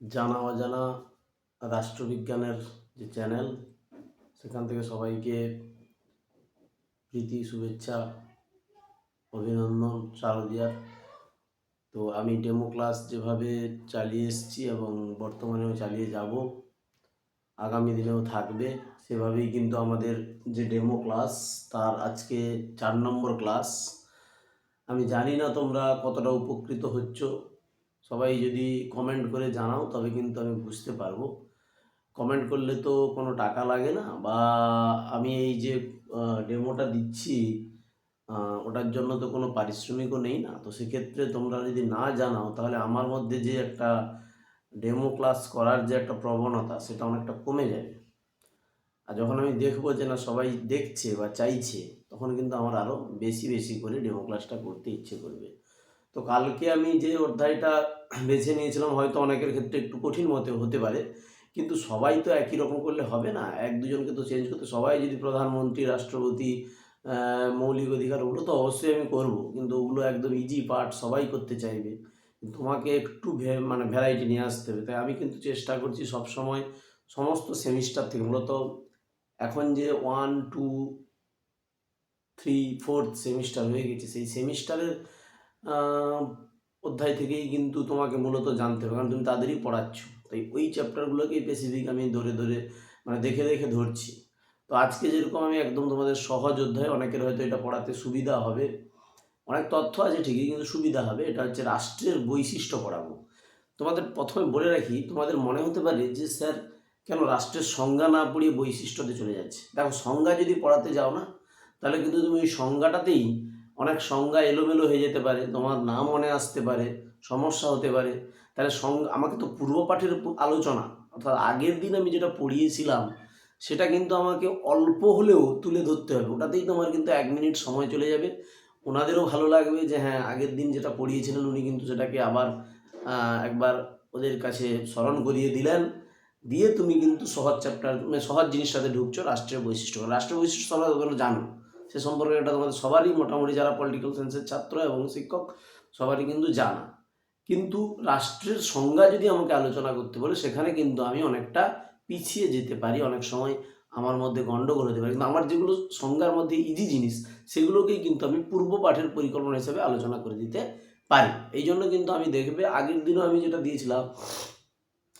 জানা অজানা রাষ্ট্রবিজ্ঞানের যে চ্যানেল, সেখান থেকে সবাইকে প্রীতি, শুভেচ্ছা, অভিনন্দন শারদিয়ার তো আমি ডেমো ক্লাস যেভাবে চালিয়ে এসেছি এবং বর্তমানেও চালিয়ে যাব, আগামী দিনেও থাকবে, সেভাবেই কিন্তু আমাদের যে ডেমো ক্লাস, তার আজকে চার নম্বর ক্লাস। আমি জানি না তোমরা কতটা উপকৃত হচ্ছ সবাই যদি কমেন্ট করে জানাও, তবে কিন্তু আমি বুঝতে পারব। কমেন্ট করলে তো কোনো টাকা লাগে না বা আমি এই যে ডেমোটা দিচ্ছি ওটার জন্য তো কোনো পারিশ্রমিকও নেই না। তো সেক্ষেত্রে তোমরা যদি না জানাও, তাহলে আমার মধ্যে যে একটা ডেমো ক্লাস করার যে একটা প্রবণতা, সেটা অনেকটা কমে যাবে। আর যখন আমি দেখব যে না, সবাই দেখছে বা চাইছে, তখন কিন্তু আমার আরও বেশি বেশি করে ডেমো ক্লাসটা করতে ইচ্ছে করবে। তো কালকে আমি যে অধ্যায়টা বেছে নিয়েছিলাম, হয়তো অনেকের ক্ষেত্রে একটু কঠিন মতে হতে পারে। কিন্তু সবাই তো একই রকম করলে হবে না। এক দুজনকে তো চেঞ্জ করতে সবাই যদি প্রধানমন্ত্রী, রাষ্ট্রপতি মৌলিক অধিকার, ওগুলো তো অবশ্যই আমি করব। কিন্তু ওগুলো একদম ইজি পার্ট সবাই করতে চাইবে। তোমাকে একটু মানে ভ্যারাইটি নিয়ে আসতে হবে। তাই আমি কিন্তু চেষ্টা করছি সব সময় সমস্ত সেমিস্টার থেকে, মূলত এখন যে one two three fourth semester হয়ে গেছে, সেই সেমিস্টারের অধ্যায় থেকেই কিন্তু তোমাকে মূলত জানতে হবে, কারণ তুমি তাদেরই পড়াচ্ছ। তাই ওই চ্যাপ্টারগুলোকেই স্পেসিফিক আমি ধরে ধরে মানে দেখে দেখে ধরছি। তো আজকে যেরকম আমি একদম তোমাদের সহজ অধ্যায়, অনেকের হয়তো এটা পড়াতে সুবিধা হবে। অনেক তথ্য আছে ঠিকই, কিন্তু সুবিধা হবে। এটা হচ্ছে রাষ্ট্রের বৈশিষ্ট্য পড়াবো। তোমাদের প্রথমে বলে রাখি, তোমাদের মনে হতে পারে যে, স্যার, কেন রাষ্ট্রের সংজ্ঞা না পড়িয়ে বৈশিষ্ট্যতে চলে যাচ্ছে? দেখো, সংজ্ঞা যদি পড়াতে যাও না, তাহলে কিন্তু তুমি ওই সংজ্ঞাটাতেই অনেক সংজ্ঞা এলোমেলো হয়ে যেতে পারে, তোমার নাম মনে আসতে পারে, সমস্যা হতে পারে। তাহলে আমাকে তো পূর্ব পাঠের আলোচনা, অর্থাৎ আগের দিন আমি যেটা পড়িয়েছিলাম, সেটা কিন্তু আমাকে অল্প হলেও তুলে ধরতে হবে। ওটাতেই তোমার কিন্তু এক মিনিট সময় চলে যাবে। ওনাদেরও ভালো লাগবে যে হ্যাঁ আগের দিন যেটা পড়িয়েছিলেন, উনি কিন্তু সেটাকে আবার একবার ওদের কাছে স্মরণ করিয়ে দিলেন। দিয়ে তুমি কিন্তু সহজ চ্যাপ্টার মানে সহজ জিনিসটাতে ঢুকছো, রাষ্ট্রের বৈশিষ্ট্য। রাষ্ট্রের বৈশিষ্ট্য তোমরা জানো সে সম্পর্কে এটা তোমাদের সবারই মোটামুটি যারা পলিটিক্যাল সায়েন্সের ছাত্র এবং শিক্ষক, সবারই কিন্তু জানা। কিন্তু রাষ্ট্রের সংজ্ঞা যদি আমাকে আলোচনা করতে বলে, সেখানে কিন্তু আমি অনেকটা পিছিয়ে যেতে পারি, অনেক সময় আমার মধ্যে গণ্ডগোল হতে পারে। কিন্তু আমার যেগুলো সংজ্ঞার মধ্যে ইজি জিনিস, সেগুলোকেই কিন্তু আমি পূর্ব পাঠের পরিকল্পনা হিসেবে আলোচনা করে দিতে পারি। এই জন্য কিন্তু আমি দেখবে আগের দিনও আমি যেটা দিয়েছিলাম,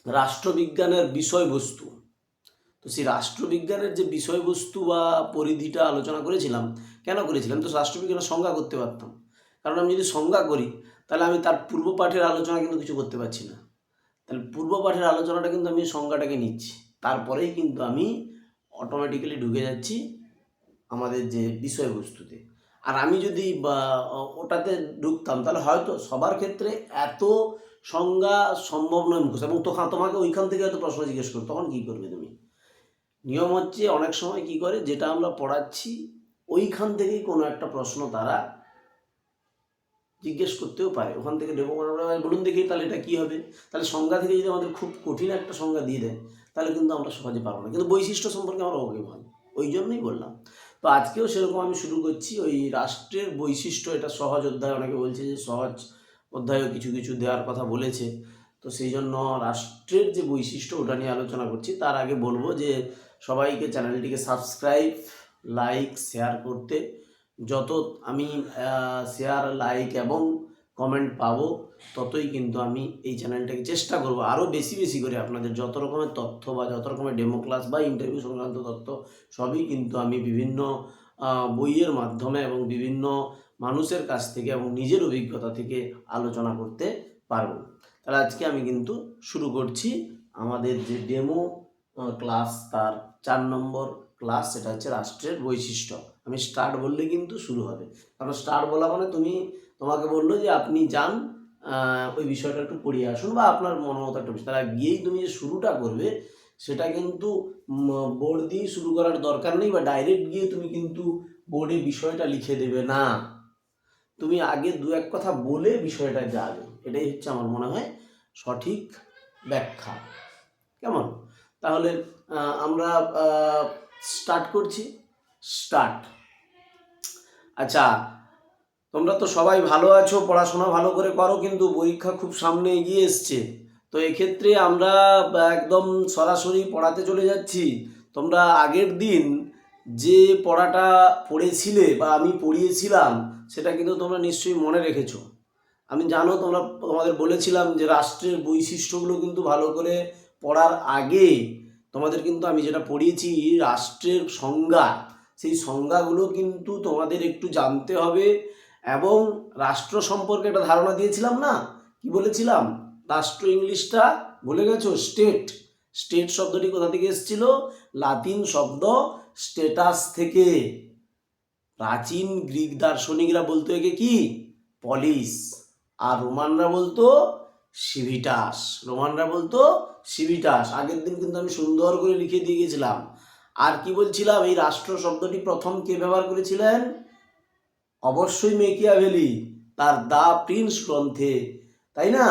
রাষ্ট্রবিজ্ঞানের বিষয়বস্তু। তো সেই রাষ্ট্রবিজ্ঞানের যে বিষয়বস্তু বা পরিধিটা আলোচনা করেছিলাম, কেন করেছিলাম? তো রাষ্ট্রবিজ্ঞানের সংজ্ঞা করতে পারতাম। কারণ আমি যদি সংজ্ঞা করি, তাহলে আমি তার পূর্ব পাঠের আলোচনা কিন্তু কিছু করতে পারছি না। তাহলে পূর্ব পাঠের আলোচনাটা কিন্তু আমি সংজ্ঞাটাকে নিচ্ছি। তারপরেই কিন্তু আমি অটোমেটিক্যালি ঢুকে যাচ্ছি আমাদের যে বিষয়বস্তুতে। আর আমি যদি ওটাতে ঢুকতাম, তাহলে হয়তো সবার ক্ষেত্রে এত সংজ্ঞা সম্ভব নয় মুখস্থ। এবং তখন তোমাকে ওইখান থেকে হয়তো প্রশ্ন জিজ্ঞেস করো তখন কী করবে তুমি? নিয়ম হচ্ছে অনেক সময় কি করে? যেটা আমরা পড়াচ্ছি, ওইখান থেকেই কোনো একটা প্রশ্ন তারা জিজ্ঞেস করতেও পারে। ওখান থেকে ডেমো বলুন দেখি তাহলে এটা কী হবে? তাহলে সংজ্ঞা থেকে যদি আমাদের খুব কঠিন একটা সংজ্ঞা দিয়ে দেয়, তাহলে কিন্তু আমরা সহজে পারব না। কিন্তু বৈশিষ্ট্য সম্পর্কে আমরা হয়, ওই জন্যই বললাম। তো আজকেও সেরকম আমি শুরু করছি, ওই রাষ্ট্রের বৈশিষ্ট্য, এটা সহজ অধ্যায়, অনেকে বলছে যে সহজ অধ্যায়ও কিছু কিছু দেওয়ার কথা বলেছে। তো সেই জন্য রাষ্ট্রের যে বৈশিষ্ট্য, ওটা নিয়ে আলোচনা করছি। তার আগে বলব যে সবাইকে চ্যানেলটিকে সাবস্ক্রাইব, লাইক, শেয়ার করতে। যত আমি শেয়ার, লাইক এবং কমেন্ট পাবো, ততই কিন্তু আমি এই চ্যানেলটাকে চেষ্টা করব আরও বেশি বেশি করে আপনাদের যত রকমের তথ্য বা যত রকমের ডেমো ক্লাস বা ইন্টারভিউ সংক্রান্ত তথ্য, সবই কিন্তু আমি বিভিন্ন বইয়ের মাধ্যমে এবং বিভিন্ন মানুষের কাছ থেকে এবং নিজের অভিজ্ঞতা থেকে আলোচনা করতে পারব। তাহলে আজকে আমি কিন্তু শুরু করছি আমাদের যে ডেমো ক্লাস তার চার নম্বর ক্লাস সেটা হচ্ছে রাষ্ট্রের বৈশিষ্ট্য। আমি স্টার্ট বললে কিন্তু শুরু হবে। কারণ স্টার্ট বলা মানে তুমি তোমাকে বলল যে আপনি যান ওই বিষয়টা একটু পড়িয়ে আসুন বা আপনার মনোমত একটা বিষয়। তারা গিয়েই তুমি যে শুরুটা করবে, সেটা কিন্তু বোর্ড দিয়ে শুরু করার দরকার নেই বা ডাইরেক্ট গিয়ে তুমি কিন্তু বোর্ডে বিষয়টা লিখে দেবে না। তুমি আগে দু এক কথা বলে বিষয়টা যাবে এটাই হচ্ছে আমার মনে হয় সঠিক ব্যাখ্যা। কেমন? তাহলে আমরা স্টার্ট করছি। স্টার্ট আচ্ছা তোমরা তো সবাই ভালো আছো, পড়াশোনা ভালো করে করো কিন্তু পরীক্ষা খুব সামনে এগিয়ে এসছে। তো এক্ষেত্রে আমরা একদম সরাসরি পড়াতে চলে যাচ্ছি। তোমরা আগের দিন যে পড়াটা পড়েছিলে বা আমি পড়িয়েছিলাম, সেটা কিন্তু তোমরা নিশ্চয়ই মনে রেখেছো। আমি জানো, তোমরা, তোমাদের বলেছিলাম যে রাষ্ট্রের বৈশিষ্ট্যগুলো কিন্তু ভালো করে পড়ার আগে তোমাদের কিন্তু আমি যেটা পড়িয়েছি, রাষ্ট্রের সংজ্ঞা, সেই সংজ্ঞাগুলো কিন্তু তোমাদের একটু জানতে হবে এবং রাষ্ট্র সম্পর্কে একটা ধারণা দিয়েছিলাম না? কি বলেছিলাম? রাষ্ট্র ইংলিশটা বলে গেছো? স্টেট। স্টেট শব্দটি কোথা থেকে এসেছিল? লাতিন শব্দ স্টেটাস থেকে। প্রাচীন গ্রিক দার্শনিকরা বলতো একে কি? পলিস। আর রোমানরা বলতো সিভিটাস। রোমানরা বলতো সিভিটাস আগের দিন কিন্তু আমি সুন্দর করে লিখে দিয়ে গেছিলাম। আর কি বলছিলাম, এই রাষ্ট্র শব্দটি প্রথম কে ব্যবহার করেছিলেন? অবশ্যই মেকিয়াভেলি, তার দা প্রিন্স গ্রন্থে, তাই না?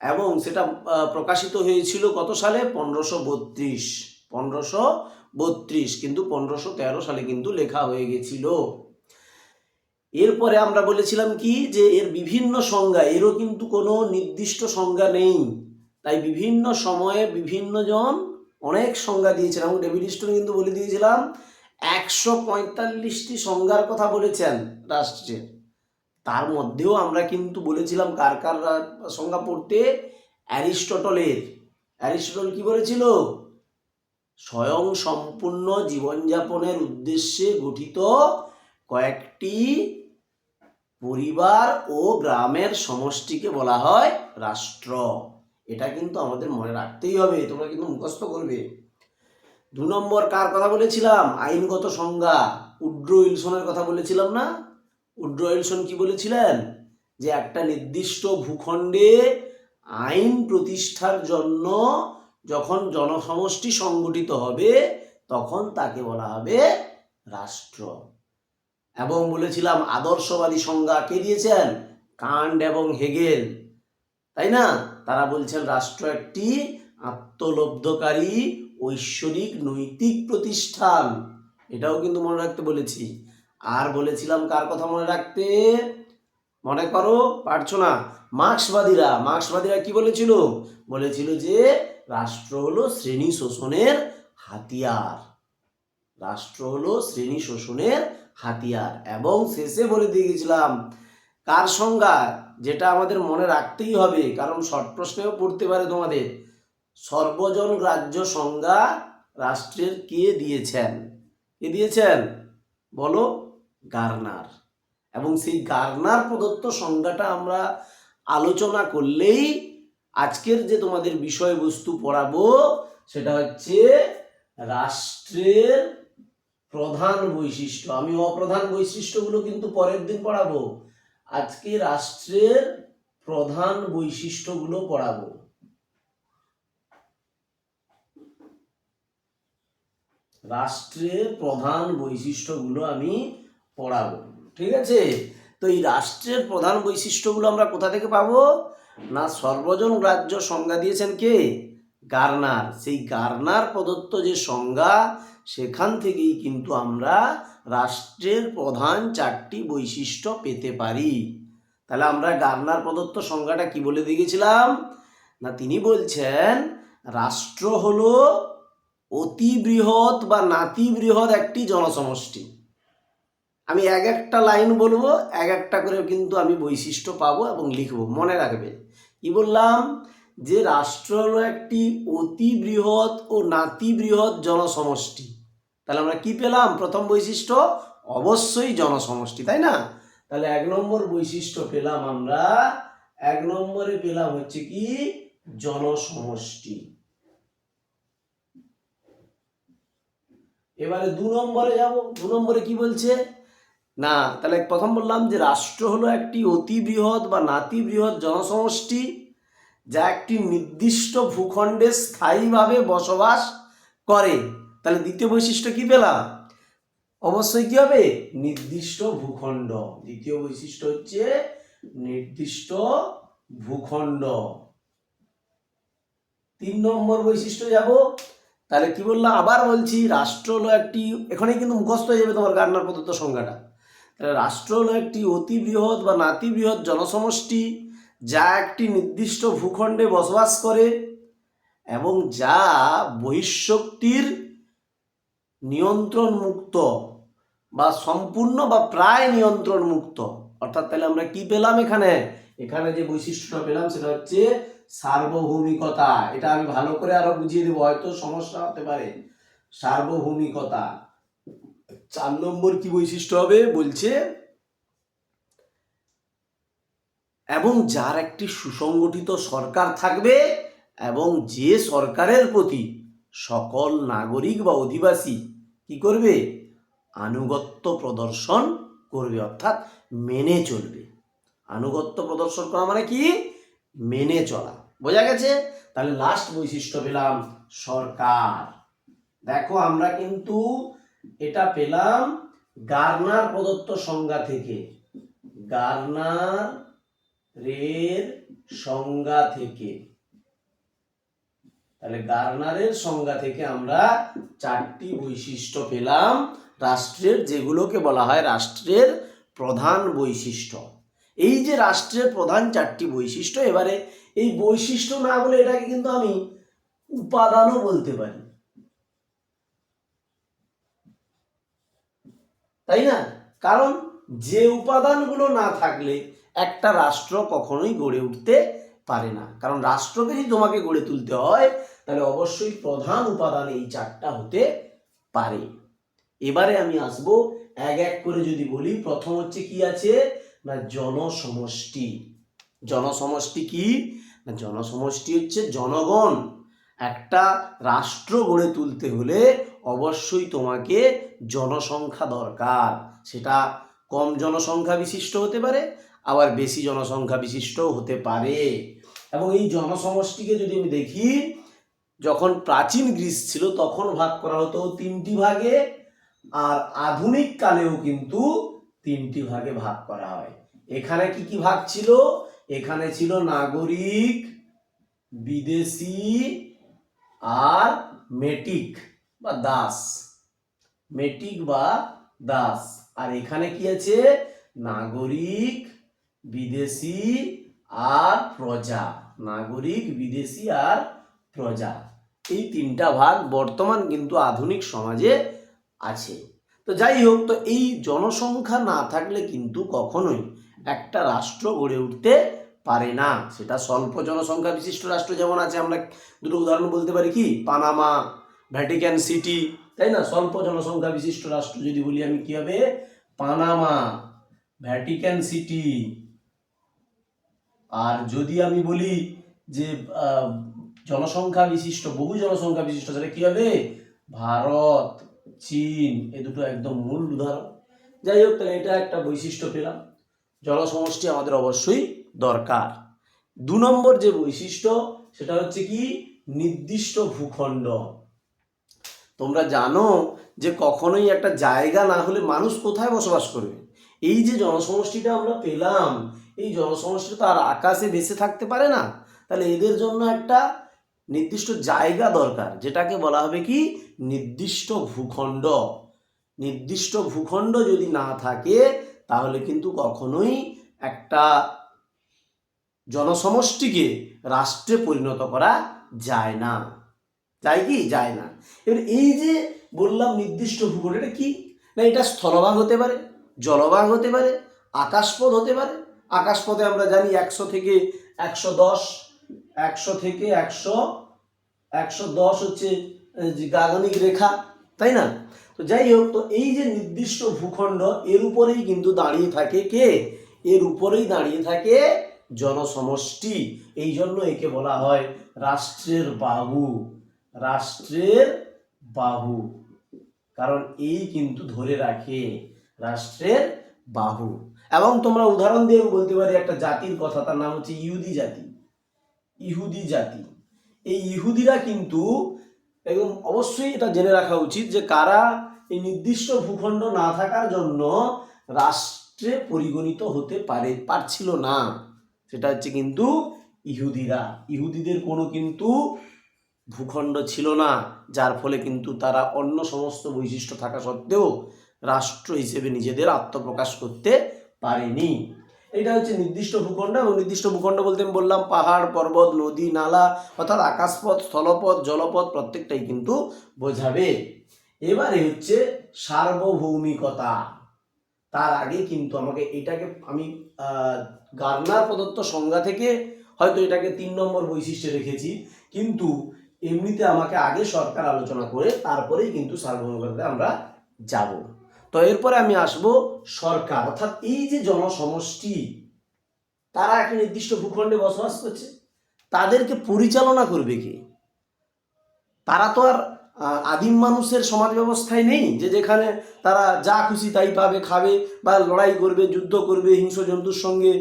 এবং সেটা প্রকাশিত হয়েছিল কত সালে? পনেরোশো বত্রিশ পনেরোশো বত্রিশ, কিন্তু পনেরোশো তেরো সালে কিন্তু লেখা হয়ে গেছিল। এরপরে আমরা বলেছিলাম কি? যে এর বিভিন্ন সংজ্ঞা, এরও কিন্তু কোনো নির্দিষ্ট সংজ্ঞা নেই। তাই বিভিন্ন সময়ে বিভিন্ন জন অনেক সংজ্ঞা দিয়েছেন এবং ডেভিড স্টোন কিন্তু বলে দিয়েছিলাম, একশো পঁয়তাল্লিশটি সংজ্ঞার কথা বলেছেন রাষ্ট্রের। তার মধ্যেও আমরা কিন্তু বলেছিলাম কার কার সংজ্ঞা পড়তে? অ্যারিস্টটলের। অ্যারিস্টটল কি বলেছিল? স্বয়ং সম্পূর্ণ জীবনযাপনের উদ্দেশ্যে গঠিত কয়েকটি পরিবার ও গ্রামের সমষ্টিকে বলা হয় রাষ্ট্র। এটা কিন্তু আমাদের মনে রাখতেই হবে, তোমরা কিন্তু মুখস্থ করবে। দু নম্বর কার কথা বলেছিলাম? আইনগত সংজ্ঞা। উড্রো উইলসনের কথা বলেছিলাম না? উড্রো উইলসন কি বলেছিলেন? যে একটা নির্দিষ্ট ভূখণ্ডে আইন প্রতিষ্ঠার জন্য যখন জনসমষ্টি সংগঠিত হবে, তখন তাকে বলা হবে রাষ্ট্র। এবং বলেছিলাম, আদর্শবাদী সংজ্ঞা কে দিয়েছেন? কান্ড এবং হেগেল। তাই না? তারা বলছেন রাষ্ট্র একটি আত্মলব্ধকারী, ঐশ্বরিক, নৈতিক প্রতিষ্ঠান। এটাও কিন্তু মনে রাখতে বলেছি। আর বলেছিলাম কার কথা মনে রাখতে? মনে করো, পারছ না? মার্ক্সবাদীরা। মার্ক্সবাদীরা কি বলেছিল? বলেছিল যে রাষ্ট্র হলো শ্রেণি শোষণের হাতিয়ার। রাষ্ট্র হলো শ্রেণি শোষণের হাতিয়ার। এবং শেষে বলে দিয়ে গেছিলাম, কার সংজ্ঞা? যেটা আমাদের মনে রাখতেই হবে, কারণ শর্ট প্রশ্নেও পড়তে পারে তোমাদের। সর্বজন গ্রাহ্য সংজ্ঞা রাষ্ট্রের কে দিয়েছেন? কে দিয়েছেন? বলো, গার্নার। এবং সেই গার্নার প্রদত্ত সংজ্ঞাটা আমরা আলোচনা করলেই আজকের যে তোমাদের বিষয়বস্তু পড়াবো, সেটা হচ্ছে রাষ্ট্রের প্রধান বৈশিষ্ট্য। আমি অপ্রধান বৈশিষ্ট্যগুলো কিন্তু পরের দিন পড়াবো। আজকে রাষ্ট্রের প্রধান বৈশিষ্ট্যগুলো পড়াবো। রাষ্ট্রের প্রধান বৈশিষ্ট্যগুলো আমি পড়াবো, ঠিক আছে? তো এই রাষ্ট্রের প্রধান বৈশিষ্ট্যগুলো আমরা কোথা থেকে পাবো? না, সর্বজন গ্রাহ্য সংজ্ঞা দিয়েছেন কে? গার্নার। সেই গার্নার প্রদত্ত যে সংজ্ঞা, সেখান থেকেই কিন্তু আমরা রাষ্ট্রের প্রধান চারটি বৈশিষ্ট্য পেতে পারি। তাহলে আমরা গার্নার প্রদত্ত সংজ্ঞাটা কি বলে দিয়ে গেছিলাম? না, তিনি বলছেন, রাষ্ট্র হলো অতি বৃহৎ বা নাতি বৃহৎ একটি জনসমষ্টি। আমি এক একটা লাইন বলব, এক একটা করে কিন্তু আমি বৈশিষ্ট্য পাবো এবং লিখব, মনে রাখবে। কি বললাম? যে রাষ্ট্র হলো একটি অতি বৃহৎ ও নাতি বৃহৎ জনসমষ্টি। তাহলে আমরা কি পেলাম? প্রথম বৈশিষ্ট্য, অবশ্যই জনসমষ্টি, তাই না? তাহলে এক নম্বর বৈশিষ্ট্য পেলাম আমরা, এক নম্বরে পেলাম হচ্ছে কি? জনসমষ্টি। এবারে দু নম্বরে যাব। দু নম্বরে কি বলছে? না, তাহলে প্রথম বললাম যে রাষ্ট্র হলো একটি অতি বৃহৎ বা নাতি বৃহৎ জনসমষ্টি, যা একটি নির্দিষ্ট ভূখণ্ডে স্থায়ীভাবে বসবাস করে। তাহলে দ্বিতীয় বৈশিষ্ট্য কি পেলাম অবশ্যই কি হবে? নির্দিষ্ট ভূখণ্ড। দ্বিতীয় বৈশিষ্ট্য হচ্ছে নির্দিষ্ট ভূখণ্ড। তিন নম্বর বৈশিষ্ট্য যাব। তাহলে কি বললাম আবার বলছি রাষ্ট্র হলো একটি, এখানেই কিন্তু মুখস্থ হয়ে যাবে তোমার গান্নার প্রদত্ত সংজ্ঞাটা তাহলে রাষ্ট্র হলো একটি অতি বৃহৎ বা নাতি বৃহৎ জনসমষ্টি, যা একটি নির্দিষ্ট ভূখণ্ডে বসবাস করে এবং যা বহিঃশক্তির নিয়ন্ত্রণ মুক্ত বা সম্পূর্ণ বা প্রায় নিয়ন্ত্রণ মুক্ত অর্থাৎ তাহলে আমরা কি পেলাম এখানে? এখানে যে বৈশিষ্ট্যটা পেলাম সেটা হচ্ছে সার্বভৌমিকতা। এটা আমি ভালো করে আরও বুঝিয়ে দেবো, হয়তো সমস্যা হতে পারে। সার্বভৌমিকতা। চার নম্বর কি বৈশিষ্ট্য হবে? বলছে, এবং যার একটি সুসংগঠিত সরকার থাকবে এবং যে সরকারের প্রতি সকল নাগরিক বা অধিবাসী কি করবে? আনুগত্য প্রদর্শন করবে, অর্থাৎ মেনে চলবে। আনুগত্য প্রদর্শন করা মানে কি? মেনে চলা। বোঝা গেছে? তাহলে লাস্ট বৈশিষ্ট্য পেলাম, সরকার। দেখো আমরা কিন্তু এটা পেলাম গার্নার প্রদত্ত সংজ্ঞা থেকে। গার্নার রের সংজ্ঞা থেকে। তাহলে গার্নারের সংজ্ঞা থেকে আমরা চারটি বৈশিষ্ট্য পেলাম। রাষ্ট্রের যেগুলোকে বলা হয় রাষ্ট্রের প্রধান বৈশিষ্ট্য। এই যে রাষ্ট্রের প্রধান চারটি বৈশিষ্ট্য, এবারে এই বৈশিষ্ট্য না বলে এটাকে কিন্তু আমি উপাদানও বলতে পারি। তাই না? কারণ যে উপাদানগুলো না থাকলে একটা রাষ্ট্র কখনোই গড়ে উঠতে পারে না। কারণ রাষ্ট্রকে যদি তোমাকে গড়ে তুলতে হয় তাহলে অবশ্যই প্রধান উপাদান এই চারটা হতে পারে। এবারে আমি আসব এক এক করে যদি বলি, প্রথম হচ্ছে কি আছে? না, জনসমষ্টি। জনসমষ্টি কি? না, জনসমষ্টি হচ্ছে জনগণ। একটা রাষ্ট্র গড়ে তুলতে হলে অবশ্যই তোমাকে জনসংখ্যা দরকার। সেটা কম জনসংখ্যা বিশিষ্ট হতে পারে, আবার বেশি জনসংখ্যা বিশিষ্টও হতে পারে। এবং এই জনসমষ্টিকে যদি আমি দেখি যখন প্রাচীন গ্রিস ছিল, তখন ভাগ করা হতো তিনটি ভাগে আর আধুনিক কালেও কিন্তু তিনটি ভাগে ভাগ করা হয়। এখানে কি কি ভাগ ছিল? এখানে ছিল নাগরিক, বিদেশি আর মেটিক বা দাস। মেটিক বা দাস। আর এখানে কি আছে? নাগরিক, বিদেশি আর প্রজা। নাগরিক, বিদেশি আর প্রজা। এই তিনটা ভাগ বর্তমান কিন্তু আধুনিক সমাজে আছে। তো যাই হোক, তো এই জনসংখ্যা না থাকলে কিন্তু কখনোই একটা রাষ্ট্র গড়ে উঠতে পারে না। সেটা স্বল্প জনসংখ্যা বিশিষ্ট রাষ্ট্র যেমন আছে, আমরা দুটো উদাহরণ বলতে পারি কি? পানামা, ভ্যাটিক্যান সিটি, তাই না? স্বল্প জনসংখ্যা বিশিষ্ট রাষ্ট্র যদি বলি আমি কি হবে? Panama, Vatican city. আর যদি আমি বলি যে জনসংখ্যা বিশিষ্ট, বহু জনসংখ্যা বিশিষ্ট সেটা কি হবে? ভারত, চীন এ দুটো একদম মূল উদাহরণ। যাই হোক, তাহলে এটা একটা বৈশিষ্ট্য পেলাম। জনসমষ্টি আমাদের অবশ্যই দরকার। দু নম্বর যে বৈশিষ্ট্য, সেটা হচ্ছে কি? নির্দিষ্ট ভূখণ্ড। তোমরা জানো যে কখনোই একটা জায়গা না হলে মানুষ কোথায় বসবাস করবে? এই যে জনসমষ্টিটা আমরা পেলাম, এই জনসমষ্টি তো আর আকাশে ভেসে থাকতে পারে না। তাহলে এদের জন্য একটা নির্দিষ্ট জায়গা দরকার, যেটাকে বলা হবে কি? নির্দিষ্ট ভূখণ্ড। নির্দিষ্ট ভূখণ্ড যদি না থাকে, তাহলে কিন্তু কখনোই একটা জনসমষ্টিকে রাষ্ট্রে পরিণত করা যায় না। যায় কি? যায় না। এবার এই যে বললাম নির্দিষ্ট ভূখণ্ড, এটা কি? না, এটা স্থলভাগ হতে পারে, জলভাগ হতে পারে, আকাশপথ হতে পারে। আকাশপথে আমরা জানি একশো থেকে একশো দশ একশো থেকে একশো একশো দশ হচ্ছে গাগনিক রেখা, তাই না? তো যাই হোক, তো এই যে নির্দিষ্ট ভূখণ্ড, এর উপরেই কিন্তু দাঁড়িয়ে থাকে কে? এর উপরেই দাঁড়িয়ে থাকে জনসমষ্টি। এই জন্য একে বলা হয় রাষ্ট্রের বাহু রাষ্ট্রের বাহু। কারণ এই কিন্তু ধরে রাখে রাষ্ট্রের বাহু। এবং তোমরা উদাহরণ দিয়ে বলতে পারি একটা জাতির কথা, তার নাম হচ্ছে ইহুদি জাতি। ইহুদি জাতি। এই ইহুদিরা কিন্তু এবং অবশ্যই এটা জেনে রাখা উচিত যে কারা এই নির্দিষ্ট ভূখণ্ড না থাকার জন্য রাষ্ট্রে পরিগণিত হতে পারে, পারছিল না। সেটা হচ্ছে কিন্তু ইহুদিরা। ইহুদিদের কোনো কিন্তু ভূখণ্ড ছিল না, যার ফলে কিন্তু তারা অন্য সমস্ত বৈশিষ্ট্য থাকা সত্ত্বেও রাষ্ট্র হিসেবে নিজেদের আত্মপ্রকাশ করতে পারেনি। এটা হচ্ছে নির্দিষ্ট ভূখণ্ড এবং নির্দিষ্ট ভূখণ্ড বলতে আমি বললাম পাহাড়, পর্বত, নদী, নালা, অর্থাৎ আকাশপথ, স্থলপথ, জলপথ প্রত্যেকটাই কিন্তু বোঝাবে। এবারে হচ্ছে সার্বভৌমিকতা। তার আগে কিন্তু আমাকে এটাকে আমি গার্নার প্রদত্ত সংজ্ঞা থেকে হয়তো এটাকে তিন নম্বর বৈশিষ্ট্যে রেখেছি। কিন্তু এমনিতে আমাকে আগে সরকার আলোচনা করে তারপরেই কিন্তু সার্বভৌমিকতাতে আমরা যাব। তো এরপরে আমি আসব সরকার, অর্থাৎ এই যে জনসমষ্টি, তারা একটা নির্দিষ্ট ভূখণ্ডে বসবাস করছে, তাদেরকে পরিচালনা করবে কে? তারা তো আর আদিম মানুষের সমাজ ব্যবস্থায় নেই, যে যেখানে তারা যা খুশি তাই পাবে, খাবে বা লড়াই করবে, যুদ্ধ করবে, হিংস্র জন্তুর সঙ্গে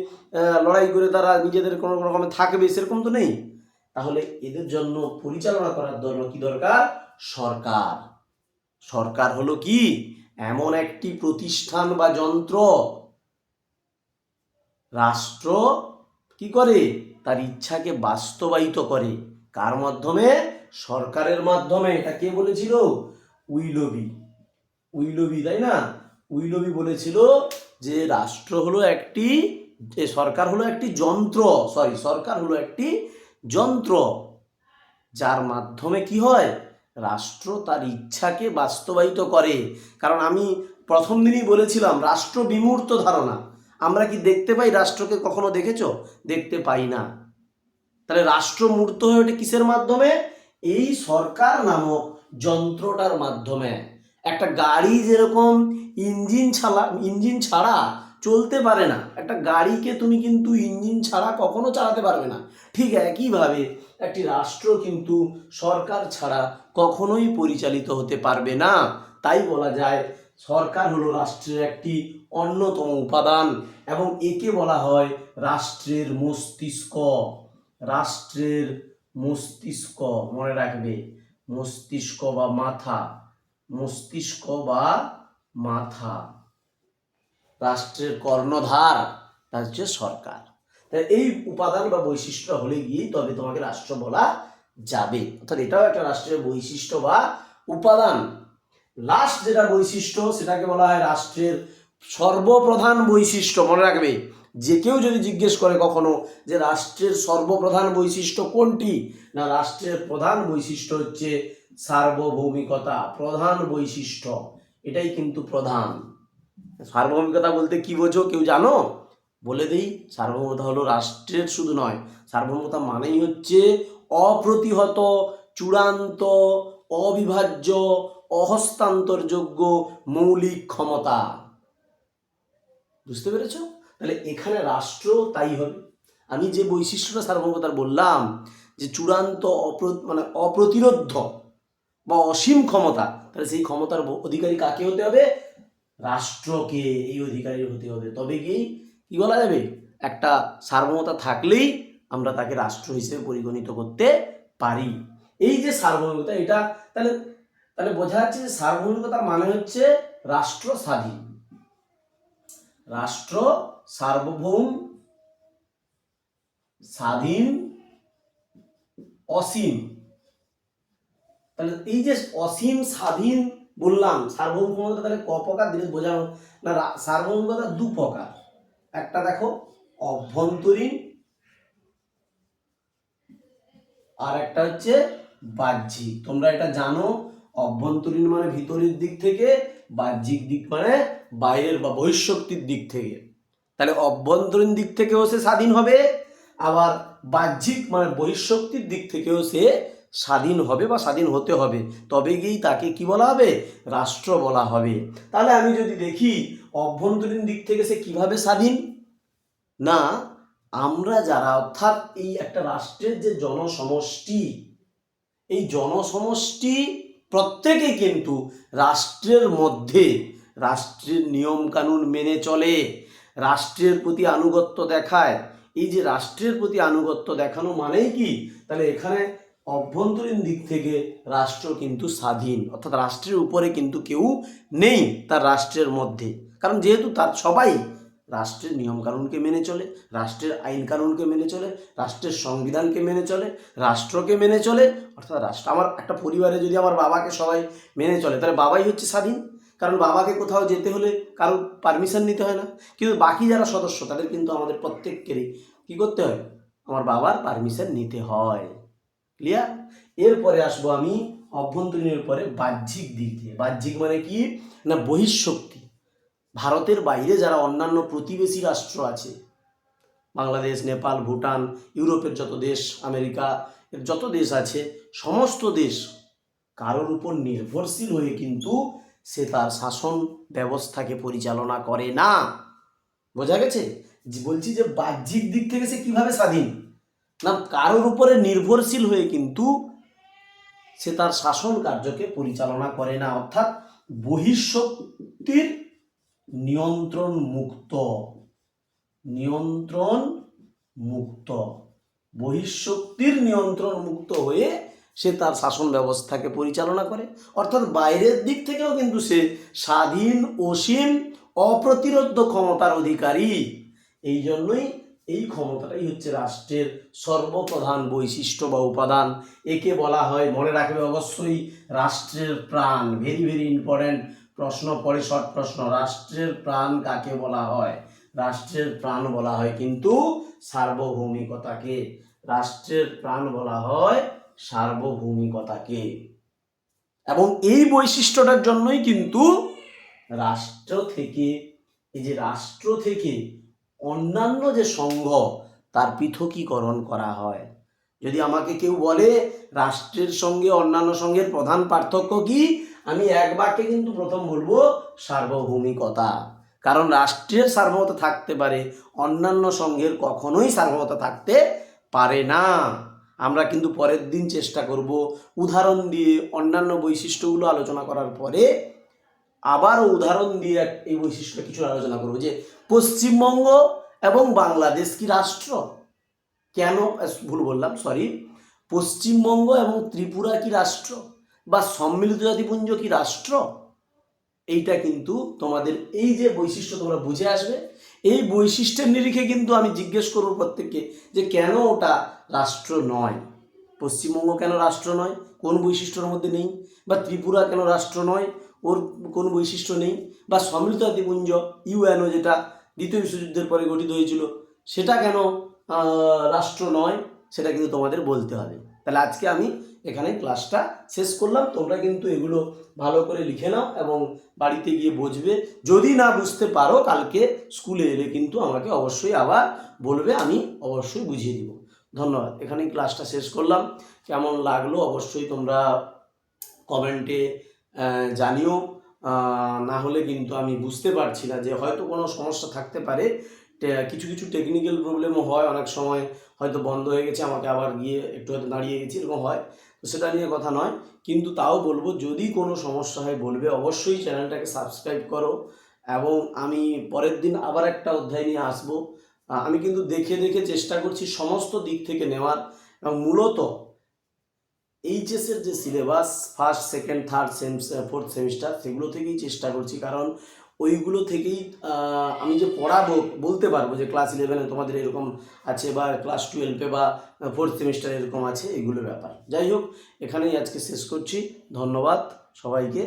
লড়াই করে তারা নিজেদের কোনো রকমে থাকবে, সেরকম তো নেই। তাহলে এদের জন্য পরিচালনা করার জন্য কি দরকার? সরকার। সরকার হলো কি? এমন একটি প্রতিষ্ঠান বা যন্ত্র, রাষ্ট্র কি করে? তার ইচ্ছাকে বাস্তবায়িত করে। কার মাধ্যমে? সরকারের মাধ্যমে। এটা কে বলেছিল? উইলবি। উইলবি, তাই না? উইলবি বলেছিল যে রাষ্ট্র হলো একটি সরকার হলো একটি যন্ত্র সরি সরকার হলো একটি যন্ত্র, যার মাধ্যমে কি হয়? রাষ্ট্র তার ইচ্ছাকে বাস্তবায়িত করে। কারণ আমি প্রথম দিনই বলেছিলাম, রাষ্ট্র বিমূর্ত ধারণা। আমরা কি দেখতে পাই রাষ্ট্রকে কখনো দেখেছ? দেখতে পাই না। তাহলে রাষ্ট্র মূর্ত হয়ে ওঠে কিসের মাধ্যমে? এই সরকার নামক যন্ত্রটার মাধ্যমে। একটা গাড়ি যেরকম ইঞ্জিন ছাড়া ইঞ্জিন ছাড়া চলতে পারে না, একটা গাড়িকে তুমি কিন্তু ইঞ্জিন ছাড়া কখনো চালাতে পারবে না। ঠিক একইভাবে একটি রাষ্ট্র কিন্তু সরকার ছাড়া কখনোই পরিচালিত হতে পারবে না। তাই বলা যায়, সরকার হলো রাষ্ট্রের একটি অন্যতম উপাদান এবং একে বলা হয় রাষ্ট্রের মস্তিষ্ক। রাষ্ট্রের মস্তিষ্ক মনে রাখবে, মস্তিষ্ক বা মাথা, মস্তিষ্ক বা মাথা। রাষ্ট্রের কর্ণধার তা হচ্ছে সরকার। এই উপাদান বা বৈশিষ্ট্য হলে গিয়ে তবে তোমাকে রাষ্ট্র বলা যাবে। অর্থাৎ এটাও একটা রাষ্ট্রের বৈশিষ্ট্য বা উপাদান। লাস্ট যেটা বৈশিষ্ট্য, সেটাকে বলা হয় রাষ্ট্রের সর্বপ্রধান বৈশিষ্ট্য। মনে রাখবে, যে কেউ যদি জিজ্ঞেস করে কখনো যে রাষ্ট্রের সর্বপ্রধান বৈশিষ্ট্য কোনটি, না, রাষ্ট্রের প্রধান বৈশিষ্ট্য হচ্ছে সার্বভৌমিকতা, প্রধান বৈশিষ্ট্য। এটাই কিন্তু প্রধান। সার্বভৌমিকতা বলতে কি বোঝো, কেউ জানো? বলে দিই, সার্বভৌমতা হলো রাষ্ট্রের শুধু নয়। সার্বভৌমতা মানেই হচ্ছে অপ্রতিহত, চূড়ান্ত, অবিভাজ্য, অহস্তান্তরযোগ্য মৌলিক ক্ষমতা। বুঝতে পেরেছ? তাহলে এখানে রাষ্ট্র তাই হবে। আমি যে বৈশিষ্ট্যটা সার্বভৌমতার বললাম, যে চূড়ান্ত, অপ্র মানে অপ্রতিরোধ বা অসীম ক্ষমতা, তাহলে সেই ক্ষমতার অধিকারী কাকে হতে হবে? রাষ্ট্রকে এই অধিকারী হতে হবে। তবে কি কি বলা যাবে? একটা সার্বভৌমতা থাকলেই আমরা তাকে রাষ্ট্র হিসেবে পরিগণিত করতে পারি। এই যে সার্বভৌমিকতা এটা তাহলে তাহলে বোঝা যাচ্ছে যে সার্বভৌমিকতার মানে হচ্ছে রাষ্ট্র স্বাধীন। রাষ্ট্র সার্বভৌম, স্বাধীন, অসীম। তাহলে এই যে অসীম, স্বাধীন বললাম সার্বভৌমিকতা তাহলে ক প্রকার দিলে বোঝানো না সার্বভৌমিকতা দু প্রকার। একটা দেখো, অভ্যন্তরীণ আর একটা হচ্ছে বাহ্যিক। তোমরা এটা জানো, অভ্যন্তরীণ মানে ভিতরের দিক থেকে, বাহ্যিক দিক মানে বাইরের বা বহিঃশক্তির দিক থেকে। তাহলে অভ্যন্তরীণ দিক থেকেও সে স্বাধীন হবে, আবার বাহ্যিক মানে বহিঃশক্তির দিক থেকেও সে স্বাধীন হবে বা স্বাধীন হতে হবে। তবে গিয়েই তাকে কি বলা হবে? রাষ্ট্র বলা হবে। তাহলে আমি যদি দেখি অভ্যন্তরীণ দিক থেকে সে কীভাবে স্বাধীন? না আমরা যারা, অর্থাৎ এই একটা রাষ্ট্রের যে জনসমষ্টি, এই জনসমষ্টি প্রত্যেকে কিন্তু রাষ্ট্রের মধ্যে, রাষ্ট্রের নিয়ম কানুন মেনে চলে, রাষ্ট্রের প্রতি আনুগত্য দেখায়। এই যে রাষ্ট্রের প্রতি আনুগত্য দেখানো মানেই কি? তাহলে এখানে অভ্যন্তরীণ দিক থেকে রাষ্ট্র কিন্তু স্বাধীন, অর্থাৎ রাষ্ট্রের উপরে কিন্তু কেউ নেই তার রাষ্ট্রের মধ্যে। কারণ যেহেতু তার সবাই রাষ্ট্রের নিয়মকানুনকে মেনে চলে, রাষ্ট্রের আইন কানুনকে মেনে চলে, রাষ্ট্রের সংবিধানকে মেনে চলে, রাষ্ট্রকে মেনে চলে, অর্থাৎ রাষ্ট্র, আমার একটা পরিবারে যদি আমার বাবাকে সবাই মেনে চলে, তাহলে বাবাই হচ্ছে স্বাধীন। কারণ বাবাকে কোথাও যেতে হলে কারও পারমিশন নিতে হয় না। কিন্তু বাকি যারা সদস্য, তাদের কিন্তু আমাদের প্রত্যেককেরই কী করতে হয়? আমার বাবার পারমিশন নিতে হয়। ক্লিয়ার এরপরে আসব আমি অভ্যন্তরীণের পরে বাহ্যিক দিক দিয়ে। বাহ্যিক মানে কি? না বহিঃশক্তি। ভারতের বাইরে যারা অন্যান্য প্রতিবেশী রাষ্ট্র আছে, বাংলাদেশ, নেপাল, ভুটান, ইউরোপের যত দেশ, আমেরিকা যত দেশ আছে, সমস্ত দেশ কারোর উপর নির্ভরশীল হয়ে কিন্তু সে তার শাসন ব্যবস্থাকে পরিচালনা করে না। বোঝা গেছে? বলছি যে বাহ্যিক দিক থেকে সে কীভাবে স্বাধীন? না, কারোর উপরে নির্ভরশীল হয়ে কিন্তু সে তার শাসন কার্যকে পরিচালনা করে না। অর্থাৎ বহিঃশক্তির নিয়ন্ত্রণ মুক্ত নিয়ন্ত্রণ মুক্ত বহিঃশক্তির নিয়ন্ত্রণ মুক্ত হয়ে সে তার শাসন ব্যবস্থাকে পরিচালনা করে। অর্থাৎ বাইরের দিক থেকেও কিন্তু সে স্বাধীন, অসীম অপ্রতিরোধ ক্ষমতার অধিকারী। এই জন্যই এই ক্ষমতাটাই হচ্ছে রাষ্ট্রের সর্বপ্রধান বৈশিষ্ট্য বা উপাদান। একে বলা হয়, মনে রাখবে অবশ্যই, রাষ্ট্রের প্রাণ। ভেরি ভেরি ইম্পর্ট্যান্ট প্রশ্ন পরে শর্ট প্রশ্ন। রাষ্ট্রের প্রাণ কাকে বলা হয়? রাষ্ট্রের প্রাণ বলা হয় কিন্তু সার্বভৌমিকতাকে। রাষ্ট্রের প্রাণ বলা হয় সার্বভৌমিকতাকে। এবং এই বৈশিষ্ট্যটার জন্যই কিন্তু রাষ্ট্র থেকে, এই যে রাষ্ট্র থেকে অন্যান্য যে সংঘ, তার পৃথকীকরণ করা হয়। যদি আমাকে কেউ বলে রাষ্ট্রের সঙ্গে অন্যান্য সংঘের প্রধান পার্থক্য কি? আমি এক বাক্যে কিন্তু প্রথম বলব সার্বভৌমিকতা। কারণ রাষ্ট্রের সার্বভৌমতা থাকতে পারে, অন্যান্য সংঘের কখনোই সার্বভৌমতা থাকতে পারে না। আমরা কিন্তু পরের দিন চেষ্টা করব উদাহরণ দিয়ে অন্যান্য বৈশিষ্ট্যগুলো আলোচনা করার পরে আবারও উদাহরণ দিয়ে এই বৈশিষ্ট্য কিছু আলোচনা করব যে পশ্চিমবঙ্গ এবং বাংলাদেশ কি রাষ্ট্র? কেন ভুল বললাম সরি পশ্চিমবঙ্গ এবং ত্রিপুরা কি রাষ্ট্র বা সম্মিলিত জাতিপুঞ্জ কি রাষ্ট্র? এইটা কিন্তু তোমাদের এই যে বৈশিষ্ট্য তোমরা বুঝে আসবে। এই বৈশিষ্ট্যের নিরিখে কিন্তু আমি জিজ্ঞেস করব প্রত্যেককে যে কেন ওটা রাষ্ট্র নয়? পশ্চিমবঙ্গ কেন রাষ্ট্র নয়? কোন বৈশিষ্ট্যের মধ্যে নেই? বা ত্রিপুরা কেন রাষ্ট্র নয়? ওর কোন বৈশিষ্ট্য নেই? বা সম্মিলিত জাতিপুঞ্জ, ইউএনও যেটা দ্বিতীয় বিশ্বযুদ্ধের পরে গঠিত হয়েছিল, সেটা কেন রাষ্ট্র নয়, সেটা কিন্তু তোমাদের বলতে হবে। তাহলে আজকে আমি এখানে ক্লাসটা শেষ করলাম। তোমরা কিন্তু এগুলো ভালো করে লিখে নাও এবং বাড়িতে গিয়ে বুঝবে। যদি না বুঝতে পারো, কালকে স্কুলে এলে কিন্তু আমাকে অবশ্যই আবার বলবে, আমি অবশ্যই বুঝিয়ে দিব। ধন্যবাদ। এখানেই ক্লাসটা শেষ করলাম। কেমন লাগল অবশ্যই তোমরা কমেন্টে জানিও। না হলে কিন্তু আমি বুঝতে পারছি না যে হয়তো কোনো সমস্যা থাকতে পারে। কিছু কিছু টেকনিক্যাল প্রবলেমও হয় অনেক সময়, হয়তো বন্ধ হয়ে গেছে, আমাকে আবার গিয়ে একটু হয়তো দাঁড়িয়ে গেছি, এরকম হয়। তো সেটা নিয়ে কথা নয়। কিন্তু তাও বলব, যদি কোনো সমস্যা হয় বলবে, অবশ্যই চ্যানেলটাকে সাবস্ক্রাইব করো। এবং আমি পরের দিন আবার একটা অধ্যায় নিয়ে আসব। আমি কিন্তু দেখে দেখে চেষ্টা করছি সমস্ত দিক থেকে নেওয়ার। এবং মূলত এইচএসের যে syllabus first second third sem fourth semester সেগুলো থেকেই চেষ্টা করছি। কারণ ওইগুলো থেকেই আমি যে পড়াবো, বলতে পারব যে ক্লাস ইলেভেনে তোমাদের এরকম আছে বা ক্লাস টুয়েলভে বা ফোর্থ সেমিস্টার এরকম আছে এগুলো ব্যাপার। যাই হোক, এখানেই আজকে শেষ করছি। ধন্যবাদ সবাইকে।